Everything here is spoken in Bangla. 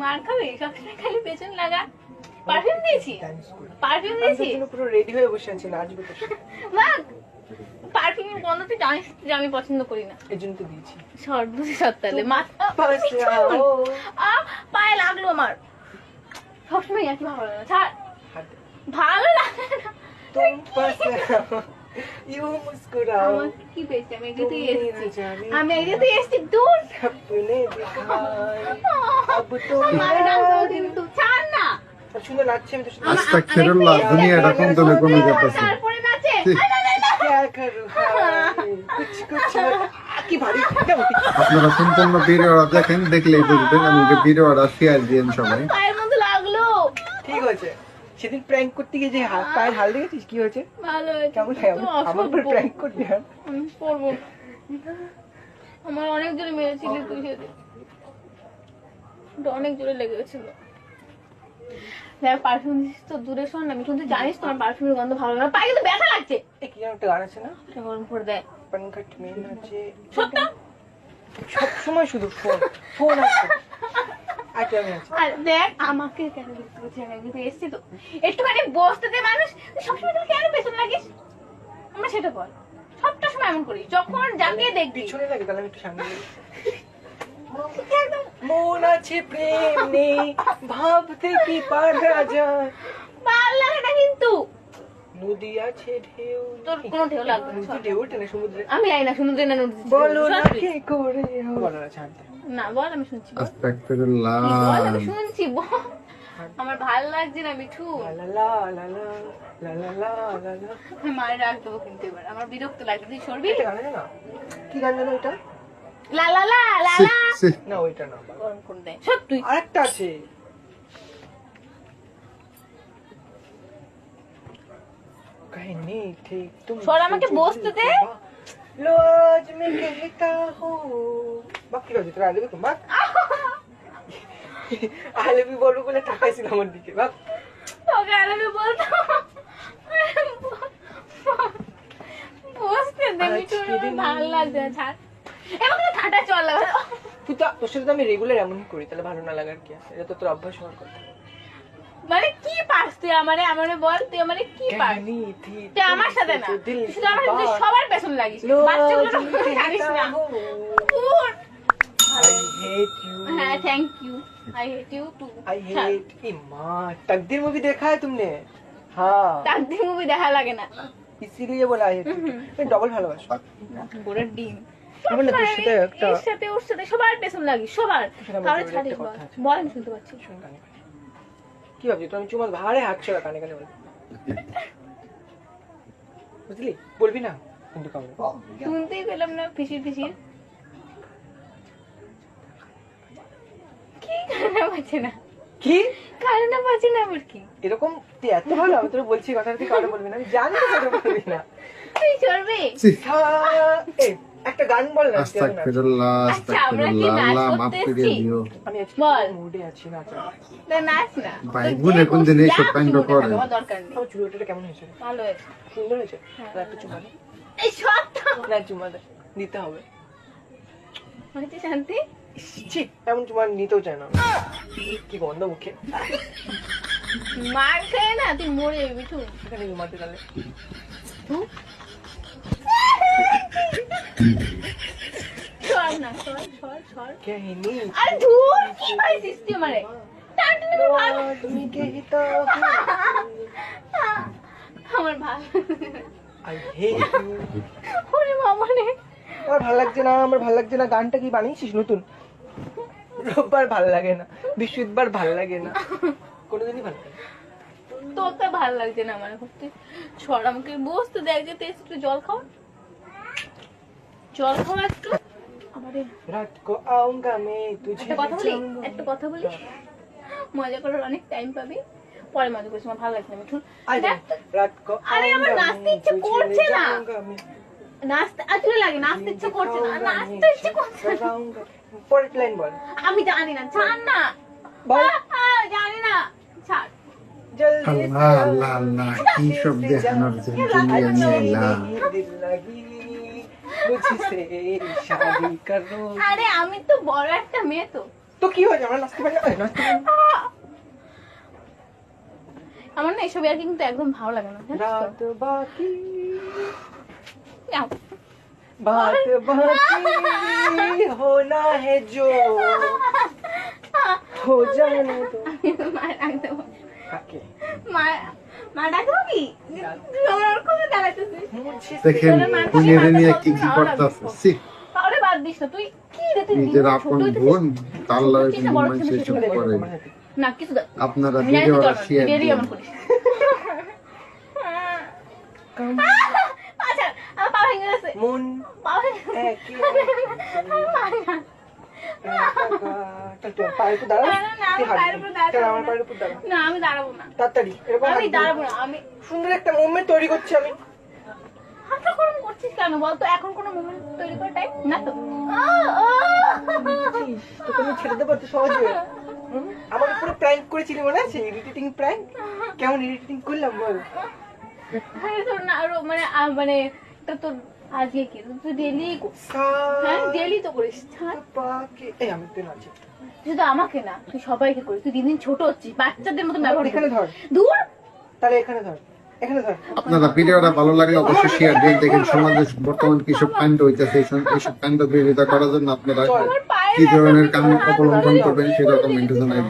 মার খাবে? সবসময় খালি পেছন লাগা। পারফিউম দিয়েছি। পারফিউম দিয়েছি। পুরো রেডি হয়ে বসে আছি নাচবো সাথে। মা পারফিউমের গন্ধ তুই জানিস যে আমি পছন্দ করি না। এই জন্য তো দিয়েছি। সর্বদি সত্তালে। মাথা আ পায়ে লাগল আমার। সবসময় কি ভালো লাগে না। ছাড়। ভালো লাগে না। ইউ মুস্কুরাও না আপনারা সম্পূর্ণ দেখেন দেখলেই বুঝবেন আমি ভিডিওটা শিয়াল দিন সবাই প্র্যাঙ্ক করতে গিয়ে যে হাত হাল কি হয়েছে? ভালো হয়েছে। কেমন লাগে আমার- উপর প্র্যাঙ্ক করবি। আর? আমি করব আমার অনেক জোরে মেরেছিলি তুই সেদিন। অনেক জোরে লেগে গেছিল দেখ পারফিউম তো দূরে শোন আমি কিন্তু জানিস তোমার পারফিউমের গন্ধ ভালো না। পায়ে কিন্তু ব্যথা লাগছে। কি একটা গান আছে না? গরম করে দেয় পনঘট মে নাচে সত্য? সব সময় শুধু ফোন ফোন আছি আর দেখ আমাকে কেন দেখতে পাচ্ছি আমি কিন্তু এসছি তো। একটুখানি বসতে দে মানুষ। সবসময় তুমি কেন পেছন লাগিস আমরা সেটা বল সবটা সময় এমন করি যখন যাকে দেখবি। পিছনে লাগে তাহলে একটু সামনে মন আছে প্রেম নেই ভাবতে কি পারা যায়? ভালো লাগে না কিন্তু। আমার ভালো লাগছে না মিঠু মায়ের কিন্তু আমার বিরক্ত লাগছে তুই কি লা লা লা লা না ওইটা না সত্যি আরেকটা আছে कहने थे तुम সর আমাকে বসতে দে। लो आज मैं कहता हूँ বাক কি করছিস তোরা আলবি বাক আলবি বলবো বলে তাকাইছিল আমার দিকে বাক তোকে আলাদা বলতো বসতে দে মিঠু আজকে দিন- আমার ভালো লাগছে না ছাড় এবার কিন্তু ঠান্ডা চল লাগবে তুই তো তোর সাথে তো আমি রেগুলার এমনই করি তাহলে ভালো না লাগার কি আছে এটা তো তোর অভ্যাস হওয়ার কথা মানে কি পারস তুই আমারে আমারে বল তুই আমারে কি তুই আমার সাথে না আমার সাথে সবার পেছন লাগিস। বাচ্চাগুলো জানিস না। হ্যাঁ, ইসিলিয়ে ডবল ডিম। তোর সাথে একটা সাথে ওর সাথে সবার পেছন লাগি সবার। ছাড়ি শুনতে কি ভাবছি? তুমি চুমা ভাড়ে হাত ছড়া কানে কানে বলবি বুঝলি? বলবি না? কিন্তু কাউকে। শুনতেই পেলাম না ফিসির ফিসির। কি কারণে পাচ্ছে না? কি? কারণে পাচ্ছে না আবার কি? এরকম তুই এত ভালো আমি তোর বলছি কথাটা তুই কাউকে বলবি না। আমি জানি তো কাউকে বলবি না। তুই চলবে? একটা গান বল না তুই এখন আস্তাগফিরুল্লাহ আচ্ছা, আস্তাগফিরুল্লাহ আল্লাহ মাফ করে দিও। আমি আজকে বল। মুডে আছি না না নাচ না। ভাই, গুনে কোন দিন খুশি এইসব যা কাণ্ড করে? আমার দরকার নেই। আমার চুলোটা কেমন হয়েছে? ভালো হয়েছে। সুন্দর হয়েছে? হ্যাঁ। আর একটা চুমা দে এই সত্য না চুমা দে দিতে হবে। হয়েছে শান্তি? ছি এমন চুমা নিতেও চায় না। কি গন্ধ মুখে। মার খেয়ে না তুই মরে যাবি মিঠু সেখানে ঘুমাতে তাহলে। কাহিনী আরে ধুর কি পাইছিস তুই আমারে? তুমি দেখি তো আমার ভালো আই হেট ওরে বাবা রে। আমার ভালো লাগছে না আমার ভালো লাগছে না। গানটা কি বানিয়েছিস নতুন? রোববার ভালো লাগে না বৃহস্পতিবার ভালো লাগে না। কোনোদিনই ভালো লাগে তোকে ভালো লাগছে না আমার করতে ছড় আমাকে বসতে দেখ যে একটু জল খাও। জল খাও একটু। রাত কো আউঙ্গা মে তুঝে একটা কথা বলি? একটা কথা বলি? মজা করার অনেক টাইম পাবি। পরে মজা করিস আমার ভালো লাগছে না মিঠুন আয় দেখ তো, রাত কো আরে আমার নাচতে ইচ্ছে করছে না। নাচতে আসলে লাগে নাচতে ইচ্ছে করছে না নাচতে ইচ্ছে করছে না। পরের লাইন বল। আমি জানি না ছাড় না। বল। আহ, আহ, জানি না। ছাড়। আল্লাহ আল্লাহ আল্লাহ কি সব দেখানোর জন্য আমি এলাম दिल लगी मुझसे शादी करो আরে আমি তো বড় একটা মেয়ে তো তো কি হয়েছে আমরা নাচতে পারি না? এই, নাচতে পারি না। আমার না এসব আর কিন্তু একদম ভালো লাগে না জানিস তো? রাত বাকি যাও। बात बाकी होना है जो हो जाने दो মা ডাকতে দেখেন বোনের নিয়ে কি কি করতেছে? সি তাহলে বাদ দিস না তুই কি রে তুই নিজের আপন বোন তার লাগে ছোট হইতেছিস না, বড় মানুষ এসব করে। না কিছু আপনারা আমি জানি তুই ভিডিওটা শেয়ার দিন। এমন করিস। কাম আচ্ছা পা ভেঙে গেছে। মন পা ভেঙে গেছে। পায়ের উপর না, আমি আমার পায়ের উপর না দাঁড়াবো না। তাড়াতাড়ি এরকম আমি দাঁড়াবো না আমি সুন্দর একটা মুভমেন্ট তৈরি করছি আমি। হাতটা গরম করছিস কেন বলতো এখন কোনো মুভমেন্ট তৈরি করার টাইম না তো। তোকে আমি ছেড়ে দেবো এত সহজে। হুম? আমাকে পুরো প্র্যাঙ্ক করেছিলি মনে আছে? ইরিটেটিং প্র্যাঙ্ক কেমন ইরিটেটিং করলাম বল। মানে মানে এটা তোর আজকে কি? তুই ডেলি হ্যাঁ ডেলি তো করিস। এই আমি শুধু আমাকে না তুই সবাইকে করিস। তুই দিন দিন ছোট হচ্ছিস। বাচ্চাদের মতো ব্যবহার এখানে ধর। দূর। তাহলে এখানে ধর। আপনারা ভিডিওটা ভালো লাগলে অবশ্যই শেয়ার দিন দেখেন। সমাজে বর্তমান কি সব কাণ্ড হইতেছে এইসব কাণ্ড বিরোধিতা করার জন্য আপনারা কি ধরনের কাম অবলম্বন করবেন সেটা কমেন্টে জানাই